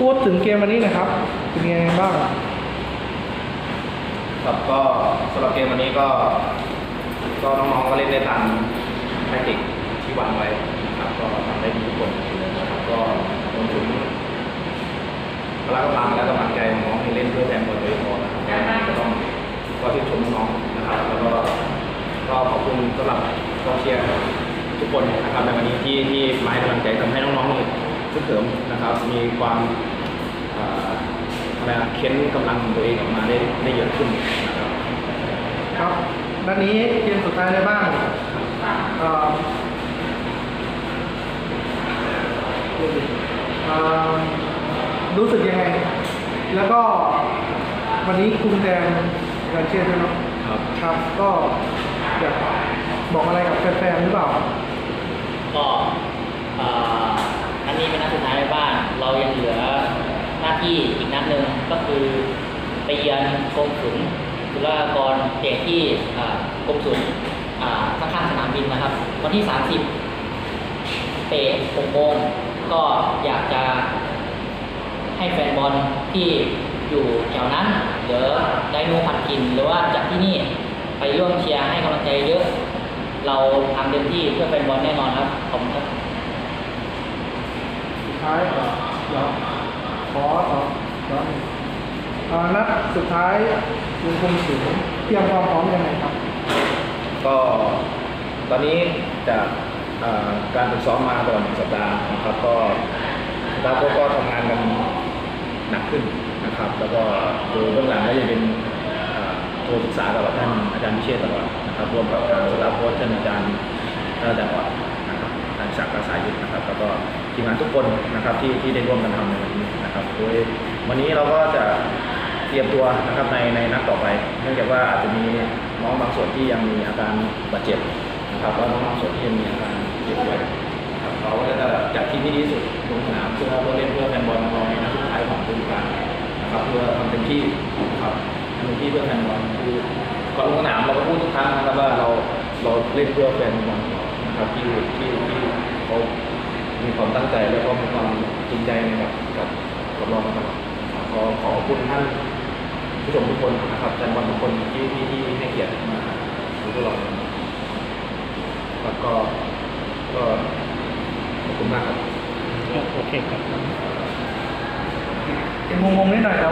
พูดถึงเกมวันนี้นะครับ เป็นยังไงบ้างครับก็สำหรับเกมวันนี้ก็ ก็น้องๆก็เล่นได้ตามแทคติกที่วางไว้นะครับก็ทำได้ดีทุกคนนะครับก็รวมถึงพละกำลังและกำลังใจของน้องที่เล่นเพื่อแทนบอลโดยเฉพาะนะครับก็ต้องก็ชื่นชมน้องนะครับ แล้วก็ก็ขอบคุณสำหรับกองเชียร์ทุกคนนะครับในวันนี้ที่ที่มาให้กำลังใจทำให้น้องๆนี่ ฮึกเหิมนะครับ มีความเอ่ออะไรนะเค้นกำลังตัวเองออกมาได้ได้เยอะขึ้นนะครับครับนัดนี้เกมสุดท้ายในบ้านเอ่อเอ่อรู้สึกยังไง แล้วก็วันนี้คุณแดนการเชียร์ด้วยเนาะครับ ครับก็อยากบอกอะไรกับแฟนๆหรือเปล่า ก็เอ่อนัดนี้เป็นนัดสุดท้ายในบ้าน เรายังเหลือหน้า ที่อีกนัดหนึ่งก็คือไปเยือนกรมศุลจุฬากรเตะที่อ่ากรมศุลข้างๆสนามบินนะครับ วันที่ 30 เตะ6โมงก็อยากจะให้แฟนบอลที่อยู่แถวนั้นหรือไดโนผัดกิน หรือว่าจากที่นี่ไปร่วมเชียร์ให้กำลังใจเยอะ เราทำเต็มที่เพื่อแฟนบอลแน่นอนครับขอบคุณครับสุดท้ายเอ่อเดี๋ยว ขอต่อย้อนหนึ่งเอ่อนัดสุดท้ายคุณคงสูงเตรียมความพร้อมยังไงครับ ก็ตอนนี้จากการฝึกซ้อมมาตลอดหนึ่งสัปดาห์นะครับก็เราก็ก็ทำงานกันหนักขึ้นนะครับ แล้วก็โดยเบื้องหลังก็จะเป็นเอ่อโทรปรึกษากับท่านอาจารย์พิเชษตลอดนะครับรวมกับทางสตาฟโค้ชท่านอาจารย์ท่านอาจารย์ออดนะครับทางศักดิ์สายยุทธนะครับ แล้วก็ทีมงานทุกคนนะครับที่ที่ได้ร่วมกันทำใน โดยวันนี้เราก็จะเตรียมตัวนะครับในในนัดต่อไป เนื่องจากว่าอาจจะมีน้องบางส่วนที่ยังมีอาการบาดเจ็บนะครับแล้วน้องบางส่วนที่ยังมีอาการเจ็บป่วยนะครับเราก็จะจัดทีมที่ดีที่สุดลงสนามเพื่อเพื่อเล่นเพื่อแฟนบอลของเราในนัดสุดท้ายของฤดูกาลนะครับเพื่อทำเต็มที่นะครับทำเต็มที่เพื่อแฟนบอลคือก่อนลงสนามเราก็พูดทุกครั้งนะครับว่าเราเราเล่นเพื่อแฟนบอลนะครับที่ที่ที่เขามีความตั้งใจและก็มีความจริงใจในกับกับ กับเรามาตลอดนะครับขอขอบคุณท่านผู้ชมทุกคนนะครับแฟนบอลทุกคนที่ที่ที่ให้เกียรติมาดูพวกเราครับก็ก็ขอบคุณมากครับ งงๆนิดหน่อยครับ